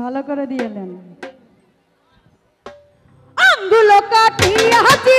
ভালো করে দিয়ে নেন। আঙ্গুলো হাতি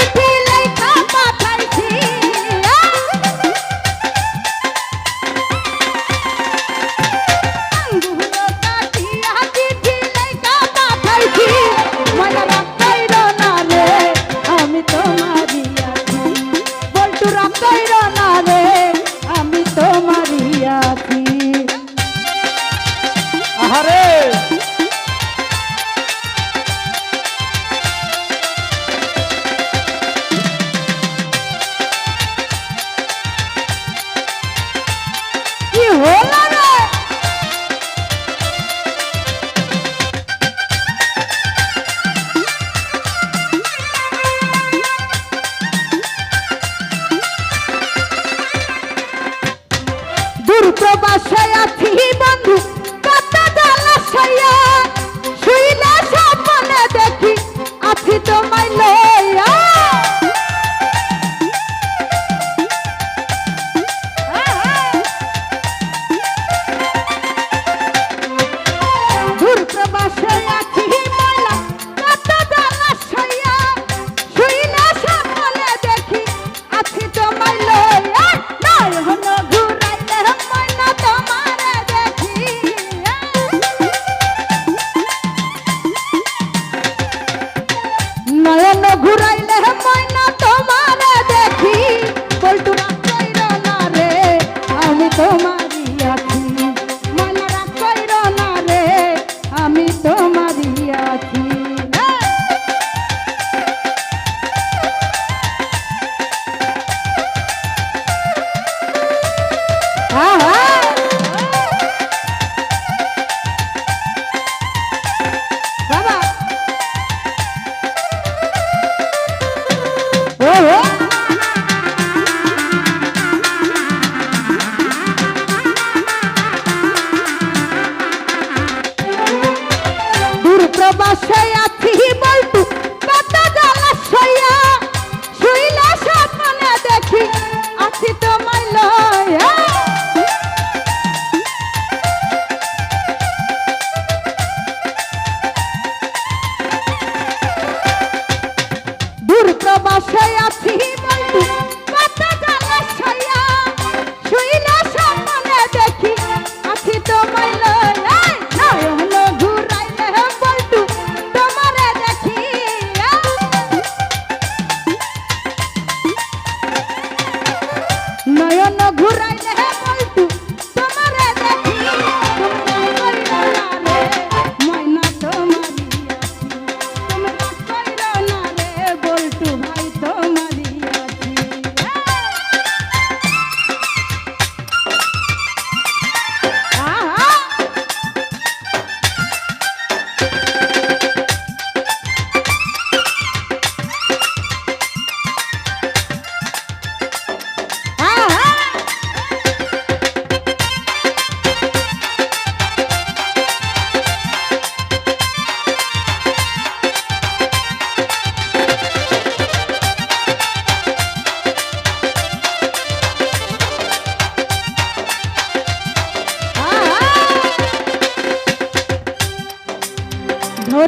உரை Oh, ভালোবাসায় আছি বন্ধু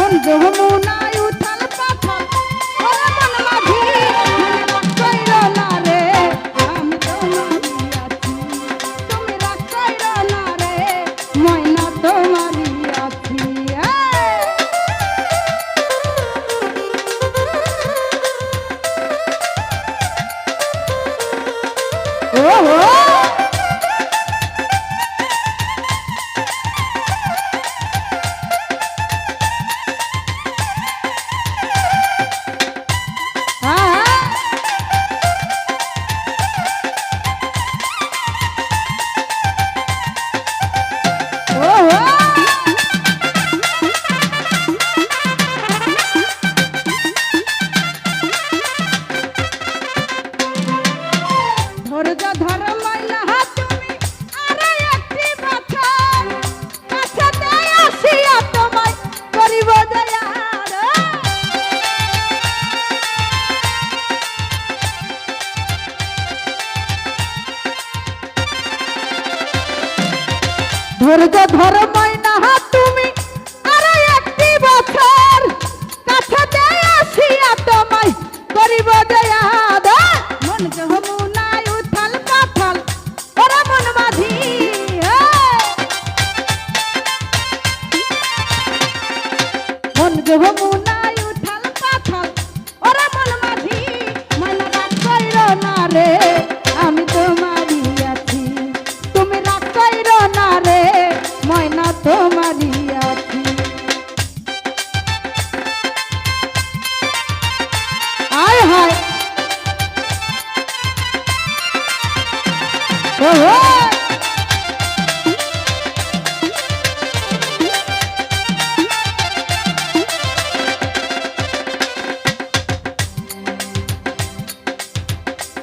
এখন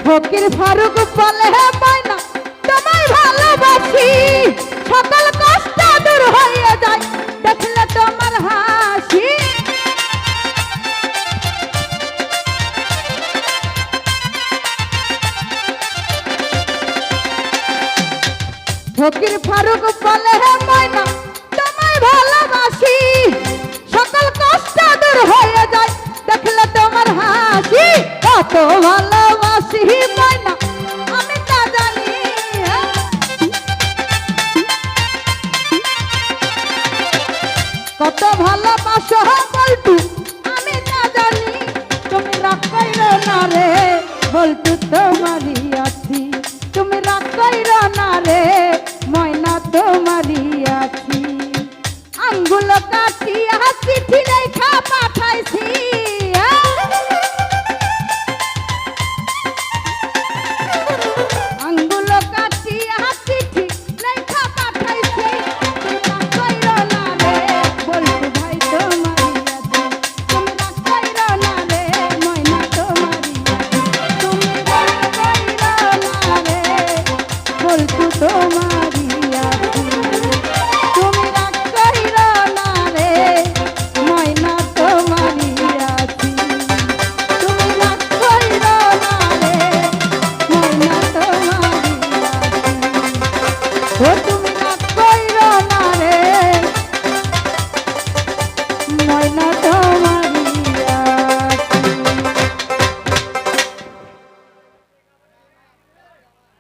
ফকির ফারুক বলে হে মাইনা তোমায় ভালোবাসি। সকল কষ্ট দূর হয়ে যায়, দেখলে তোমার হাসি। ফকির ফারুক বলে, হে মাইনা তোমায় ভালোবাসি। সকল কষ্ট দূর হয়ে যায়, দেখলে তোমার হাসি। কত ভালোবাসি হ্যাঁ। কত ভালোবাসো বলটু, আমি তা জানি। তুমি কইরো না রে তোমারই আছি। তুমি রাগ কইর না রে ময়না তোমারি আছি আঙ্গুল কাটিয়া চিঠি লেখা পাঠাইছি